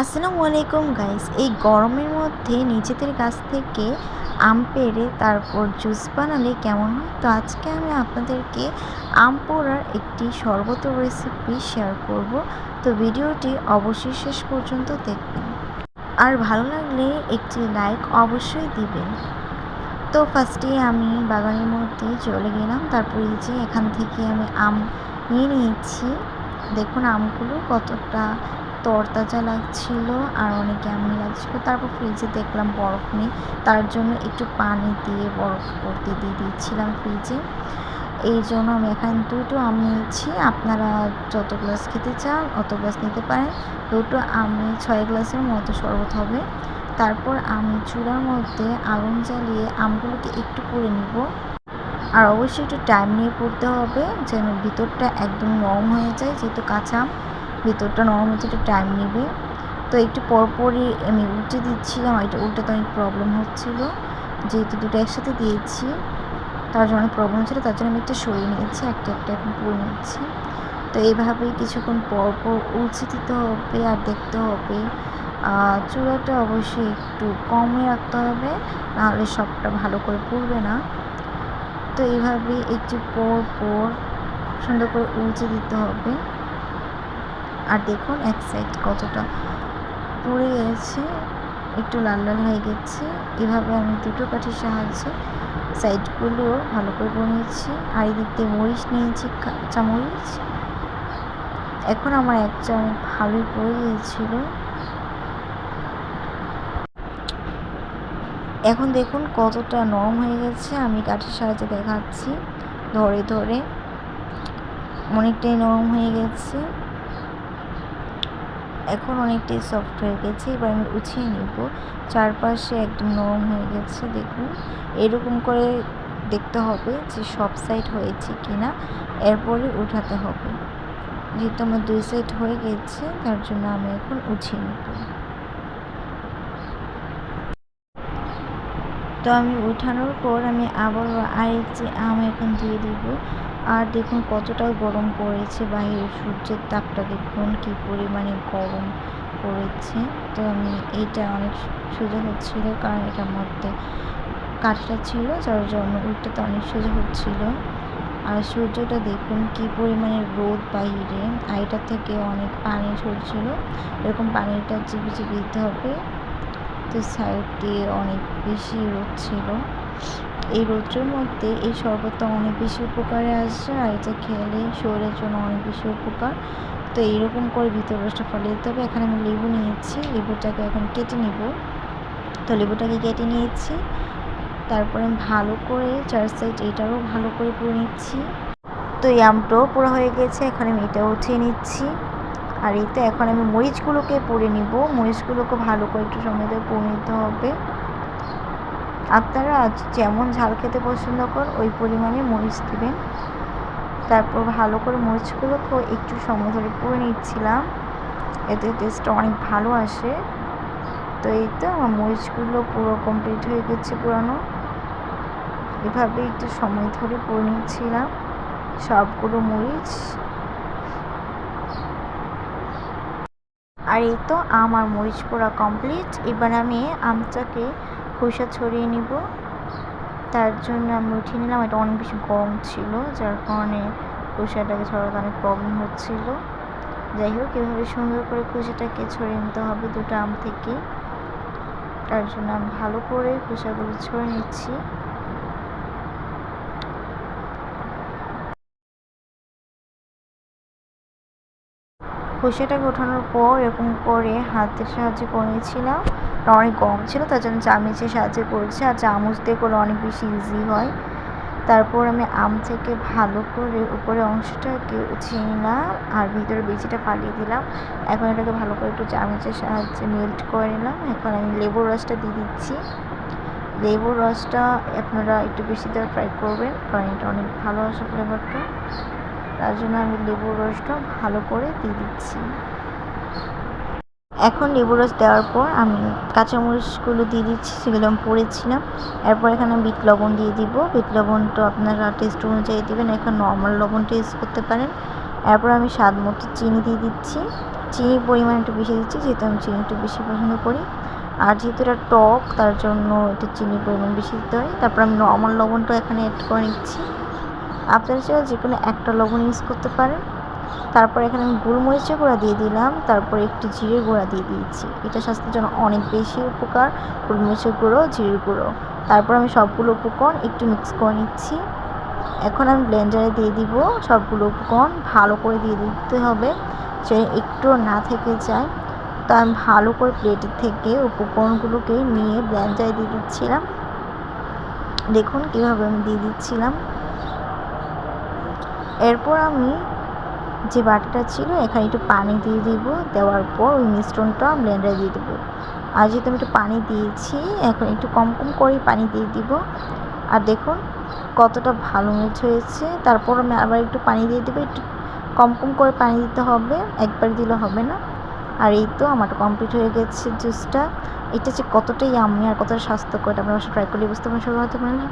আসসালামু আলাইকুম গাইস এই গরমের মধ্যে নিজেদের গাছ থেকে আম পেড়ে তারপর জুস বানালে কেমন হয়? তো আজকে আমি আপনাদেরকে আম পোড়ার একটি শরবত রেসিপি শেয়ার করব। তো ভিডিওটি অবশ্যই শেষ পর্যন্ত দেখবেন। আর ভালো লাগলে একটি লাইক অবশ্যই দিবেন। তো ফার্স্টে আমি বাগানের মধ্যে চলে গেলাম। তারপর এই যে এখান থেকে আমি আম নিয়ে নিয়েছি। দেখুন আমগুলো কতটা তরতাজা লাগছিল আর অনেক ইয়াম্মি লাগছিল। তারপর ফ্রিজে দেখলাম বরফ নেই, তার জন্য একটু পানি দিয়ে বরফ করতে দিয়ে দিচ্ছিলাম ফ্রিজে এই জন্য আমি এখানে দুটো আম নিয়েছি। আপনারা যত গ্লাস খেতে চান অত গ্লাস নিতে পারেন। দুটো আমি ছয় গ্লাসের মতো শরবত হবে। তারপর আমি চূড়ার মধ্যে আগুন জ্বালিয়ে আমগুলোকে একটু পুড়ে নিব। আর অবশ্যই একটু টাইম নিয়ে পড়তে হবে যেন ভিতরটা একদম নরম হয়ে যায়, যেহেতু কাঁচা আম। ভিতরটা নরম হতে একটু টাইম নেবে। তো একটু পরপরই আমি উল্টে দিচ্ছিলাম এটা উল্টাতে অনেক প্রবলেম হচ্ছিল। যেহেতু দুটো একসাথে দিয়েছি, তার জন্য অনেক প্রবলেম ছিল, তার জন্য আমি একটা সরিয়ে নিয়েছি, একটা একটা এখন পরে নিচ্ছি। তো এইভাবেই কিছুক্ষণ পর পর উলচে দিতে হবে আর দেখতে হবে। চূড়াটা অবশ্যই একটু কমে রাখতে হবে, নাহলে সবটা ভালো করে পুড়বে না। তো এইভাবে একটু পর পর সুন্দর করে উলচে দিতে হবে। আর দেখুন, এক সাইড কতটা পুড়ে গেছে। একটু লাল লাল হয়ে গেছে। এভাবে আমি দুটো কাঠির সাহায্যে সাইডগুলো ভালো করে বনিয়েছি আর এদিক দিয়ে মরিচ নিয়েছি কাঁচা মরিচ এখন আমার একটা অনেক ভালোই পড়ে গিয়েছিল। এখন দেখুন কতটা নরম হয়ে গেছে। আমি কাঠের সাহায্যে দেখাচ্ছি। ধরে ধরে অনেকটাই নরম হয়ে গেছে। এখন অনেকটাই সফট হয়ে গেছে, এবার আমি উঠিয়ে নিব। চারপাশে একদম নরম হয়ে গেছে, দেখুন। এরকম করে দেখতে হবে যে সব সাইড হয়েছে কি না এরপরে উঠাতে হবে। যেহেতু আমার দুই সাইড হয়ে গেছে, তার জন্য আমি এখন উঠিয়ে নিব। তো আমি উঠানোর পর আমি আবার আরেক যে আম এখন দিয়ে দিব। আর দেখুন কতটা গরম পড়েছে বাইরের সূর্যের তাপটা দেখুন কি পরিমাণে গরম পড়েছে। তো আমি এইটা অনেক সোজা হচ্ছিল, কারণ এটার মধ্যে কাঠটা ছিল, যার জন্য উল্টাতে অনেক সোজা হচ্ছিল। আর সূর্যটা দেখুন কি পরিমাণে রোদ বাহিরে আর এটা থেকে অনেক পানি ঝরছিল। এরকম পানিটা চিপে চিপে দিতে হবে। তো সাইড দিয়ে অনেক বেশি রোদ ছিল। এই রৌদ্রের মধ্যে এই শরবতটা অনেক বেশি উপকারে আসছে আর এটা খেলে শরীরের জন্য অনেক বেশি উপকার। তো এইরকম করে ভিতর রসটা ফলে দিতে হবে। এখানে আমি লেবু নিয়েছি, লেবুটাকে এখন কেটে নিব। তো লেবুটাকে কেটে নিয়েছি। তারপরে ভালো করে চার সাইড এটারও ভালো করে পুড়ে নিচ্ছি। তো এই আমটাও পুরো হয়ে গেছে, এখন আমি এটাও উঠিয়ে নিচ্ছি। আর এই তো এখন আমি মরিচগুলোকে পুড়ে নিব। মরিচগুলোকে ভালো করে একটু সময় ধরে পুড়ে নিতে হবে। আপনারা আজ যেমন ঝাল খেতে পছন্দ করেন, ওই পরিমাণে মরিচ দেবেন। তারপর ভালো করে মরিচগুলোকেও একটু সময় ধরে পুড়ে নিচ্ছিলাম। এতে টেস্টটা অনেক ভালো আসে। তো এই তো আমার মরিচগুলো পুরো কমপ্লিট হয়ে গেছে পুরানো। এভাবে একটু সময় ধরে পুড়ে নিচ্ছিলাম। সবগুলো মরিচ। আর এই তো আমার মরিচ পোড়া কমপ্লিট এবার আমি আমটাকে খোসা ছড়িয়ে নিব। তার জন্য আমি উঠিয়ে নিলাম। এটা অনেক বেশি গরম ছিল, যার কারণে খোসাটাকে ছড়াতে অনেক প্রবলেম হচ্ছিল। যাই হোক, এভাবে সুন্দর করে খোসাটাকে ছড়িয়ে নিতে হবে দুটো আম থেকে। তার জন্য আমি ভালো করে খোসাগুলো ছড়িয়ে নিচ্ছি। খোসাটাকে ওঠানোর পর এরকম করে হাতের সাহায্যে করে নিয়েছিলাম অনেক গরম ছিল, তার জন্য চামিচের সাহায্যে করেছি। আর চামচ দিয়ে করলে অনেক বেশি ইজি হয়। তারপর আমি আম থেকে ভালো করে উপরে অংশটাকে উঠিয়ে নিলাম আর ভিতরে বেচিটা ফালিয়ে দিলাম। এখন এটাকে ভালো করে একটু চামচের সাহায্যে মেল্ট করে নিলাম। এখন আমি লেবুর রসটা দিয়ে দিচ্ছি। লেবুর রসটা আপনারা একটু বেশি দেওয়া ট্রাই করবেন। কারণ এটা অনেক ভালো আসে ফ্লেভারটা তার জন্য আমি লেবুর রসটা ভালো করে দিয়ে দিচ্ছি। এখন লেবু রস দেওয়ার পর আমি কাঁচামরিচগুলো দিয়ে দিচ্ছি, সেগুলো আমি পড়েছিলাম। এরপর এখানে বিট লবণ দিয়ে দিব। বিট লবণটা আপনারা টেস্ট অনুযায়ী দেবেন, এখন নর্মাল লবণ টেস্ট করতে পারেন। এরপর আমি স্বাদ মতো চিনি দিয়ে দিচ্ছি। চিনির পরিমাণ একটু বেশি দিচ্ছি, যেহেতু আমি চিনি একটু বেশি পছন্দ করি। আর যেহেতু এটা টক, তার জন্য একটু চিনির পরিমাণ বেশি দিতে হয়। তারপর আমি নর্মাল লবণটা এখানে অ্যাড করে নিচ্ছি। আপনারা চাইলে যে কোনো একটা লবণ ইউজ করতে পারেন। তারপর এখানে আমি গোলমরিচের গুঁড়া দিয়ে দিলাম। তারপর একটু জিরের গুঁড়া দিয়ে দিয়েছি। এটা স্বাস্থ্যের জন্য অনেক বেশি উপকার। গোলমরিচের গুঁড়ো, জিরের গুঁড়ো। তারপর আমি সবগুলো উপকরণ একটু মিক্স করে নিচ্ছি। এখন আমি ব্লেন্ডারে দিয়ে দিব সবগুলো উপকরণ। ভালো করে দিয়ে দিতে হবে যে একটু না থেকে যায়। তো আমি ভালো করে প্লেটের থেকে উপকরণগুলোকে নিয়ে ব্লেন্ডারে দিয়ে দিচ্ছিলাম। দেখুন কীভাবে আমি দিয়ে দিচ্ছিলাম। এরপর আমি যে বাটিটা ছিল, এখানে একটু পানি দিয়ে দিব। দেওয়ার পর ওই মিশ্রণটা ব্লেন্ডারে দিয়ে দেবো। আর যেহেতু আমি একটু পানি দিয়েছি, এখন একটু কম কম করেই পানি দিয়ে দিব। আর দেখুন কতটা ভালো মিক্স হয়েছে। তারপর আমি আবার একটু পানি দিয়ে দেবো। একটু কম কম করে পানি দিতে হবে, একবার দিলে হবে না। আর এই তো আমার কমপ্লিট হয়ে গেছে জুসটা এটা যে কতটাই আমি আর কতটা স্বাস্থ্যকর, এটা আপনারা ট্রাই করলে বুঝতে পারেন সবাই পারেন